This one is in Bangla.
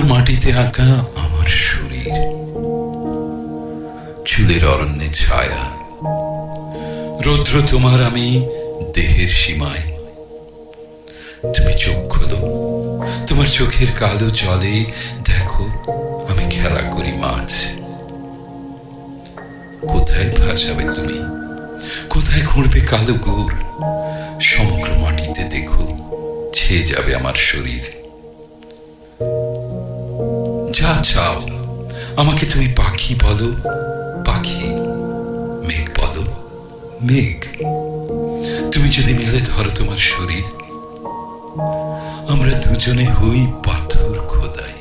মাটিতে আঁকা আমার শরীর। চুলের অরণ্যে ছায়া। রৌদ্র তোমার আমি দেহের সীমায়। তুমি চোখ খোলো। তোমার চোখের কালো জলে দেখো, আমি খেলা করি মাছ। কোথায় ভাসাবে তুমি? কোথায় খুঁড়বে কালো গোর সমগ্র মাটিতে দেখো, ছেয়ে যাবে আমার শরীর। যা চাও আমাকে তুমি পাখি বলো, পাখি মেঘ বলো, মেঘ। তুমি যদি মিলে ধরো তোমার শরীর, আমরা দুজনে হই পাথর খোদাই।